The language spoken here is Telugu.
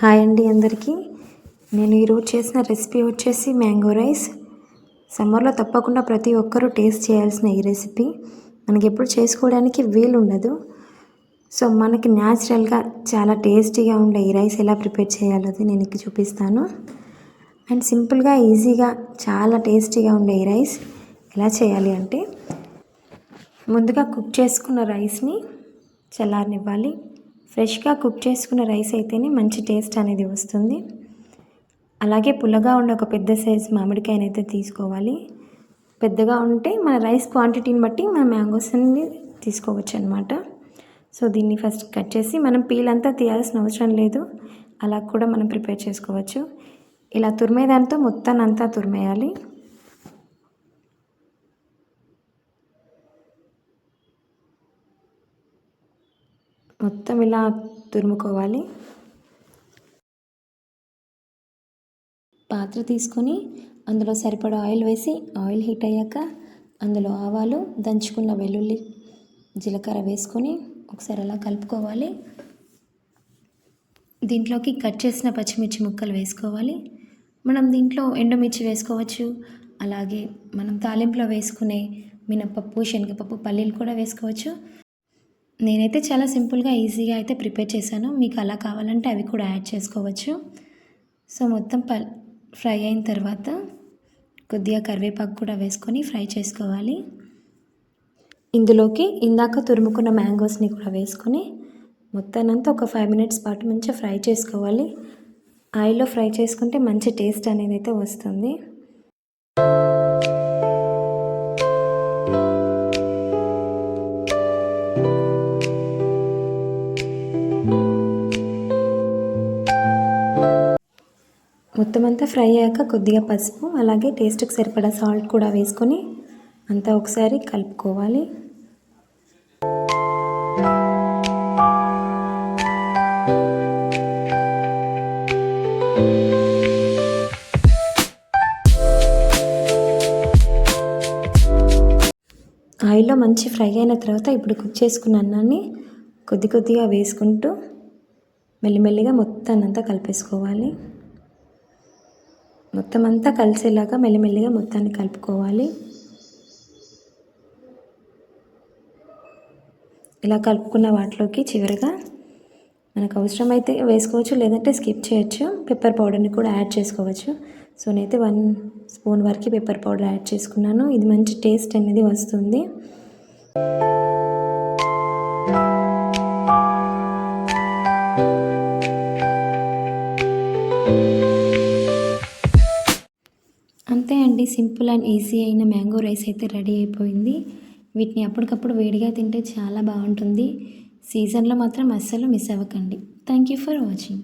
హాయ్ అండి అందరికీ. నేను ఈరోజు చేసిన రెసిపీ వచ్చేసి మ్యాంగో రైస్. సమ్మర్లో తప్పకుండా ప్రతి ఒక్కరూ టేస్ట్ చేయాల్సిన ఈ రెసిపీ. మనకి ఎప్పుడు చేసుకోవడానికి వీలు ఉండదు. సో మనకి న్యాచురల్గా చాలా టేస్టీగా ఉండే ఈ రైస్ ఎలా ప్రిపేర్ చేయాలో అది నేను ఇక్కడ చూపిస్తాను. అండ్ సింపుల్గా ఈజీగా చాలా టేస్టీగా ఉండే ఈ రైస్ ఎలా చేయాలి అంటే ముందుగా కుక్ చేసుకున్న రైస్ని చల్లారనివ్వాలి. ఫ్రెష్గా కుక్ చేసుకున్న రైస్ అయితేనే మంచి టేస్ట్ అనేది వస్తుంది. అలాగే పుల్లగా ఉండే ఒక పెద్ద సైజ్ మామిడికాయనైతే తీసుకోవాలి. పెద్దగా ఉంటే మన రైస్ క్వాంటిటీని బట్టి మన మ్యాంగోస్ అన్ని తీసుకోవచ్చు అనమాట సో దీన్ని ఫస్ట్ కట్ చేసి మనం పీల్ అంతా తీయాల్సిన అవసరం లేదు. అలా కూడా మనం ప్రిపేర్ చేసుకోవచ్చు. ఇలా తురిమేదాంతో మొత్తాన్ని అంతా తురిమేయాలి. మొత్తం ఇలా తురుముకోవాలి. పాత్ర తీసుకొని అందులో సరిపడా ఆయిల్ వేసి ఆయిల్ హీట్ అయ్యాక అందులో ఆవాలు దంచుకున్న వెల్లుల్లి జీలకర్ర వేసుకొని ఒకసారి అలా కలుపుకోవాలి. దీంట్లోకి కట్ చేసిన పచ్చిమిర్చి ముక్కలు వేసుకోవాలి. మనం దీంట్లో ఎండుమిర్చి వేసుకోవచ్చు. అలాగే మనం తాలింపులో వేసుకునే మినపప్పు శనగపప్పు పల్లీలు కూడా వేసుకోవచ్చు. నేనైతే చాలా సింపుల్గా ఈజీగా అయితే ప్రిపేర్ చేశాను. మీకు అలా కావాలంటే అవి కూడా యాడ్ చేసుకోవచ్చు. సో మొత్తం ప ఫ్రై అయిన తర్వాత కొద్దిగా కరివేపాకు కూడా వేసుకొని ఫ్రై చేసుకోవాలి. ఇందులోకి ఇందాక తురుముకున్న మ్యాంగోస్ని కూడా వేసుకొని మొత్తానంతా ఒక ఫైవ్ మినిట్స్ పాటు మంచిగా ఫ్రై చేసుకోవాలి. ఆయిల్లో ఫ్రై చేసుకుంటే మంచి టేస్ట్ అనేది అయితే వస్తుంది. మొత్తం అంతా ఫ్రై అయ్యాక కొద్దిగా పసుపు అలాగే టేస్ట్కి సరిపడా సాల్ట్ కూడా వేసుకొని అంతా ఒకసారి కలుపుకోవాలి. ఆయిల్లో మంచి ఫ్రై అయిన తర్వాత ఇప్పుడు కుక్ చేసుకున్న అన్నాన్ని కొద్ది కొద్దిగా వేసుకుంటూ మెల్లిమెల్లిగా మొత్తాన్నంతా కలిపేసుకోవాలి. మొత్తం అంతా కలిసేలాగా మెల్లిమెల్లిగా మొత్తాన్ని కలుపుకోవాలి. ఇలా కలుపుకున్న వాటిలోకి చివరిగా మనకు అవసరమైతే వేసుకోవచ్చు లేదంటే స్కిప్ చేయొచ్చు. పెప్పర్ పౌడర్ని కూడా యాడ్ చేసుకోవచ్చు. సో నేనైతే వన్ స్పూన్ వరకు పెప్పర్ పౌడర్ యాడ్ చేసుకున్నాను. ఇది మంచి టేస్ట్ అనేది వస్తుంది. అంతే అండి. సింపుల్ అండ్ ఈజీ అయిన మ్యాంగో రైస్ అయితే రెడీ అయిపోయింది. వీటిని అప్పటికప్పుడు వేడిగా తింటే చాలా బాగుంటుంది. సీజన్లో మాత్రం అస్సలు మిస్ అవ్వకండి. Thank you for watching.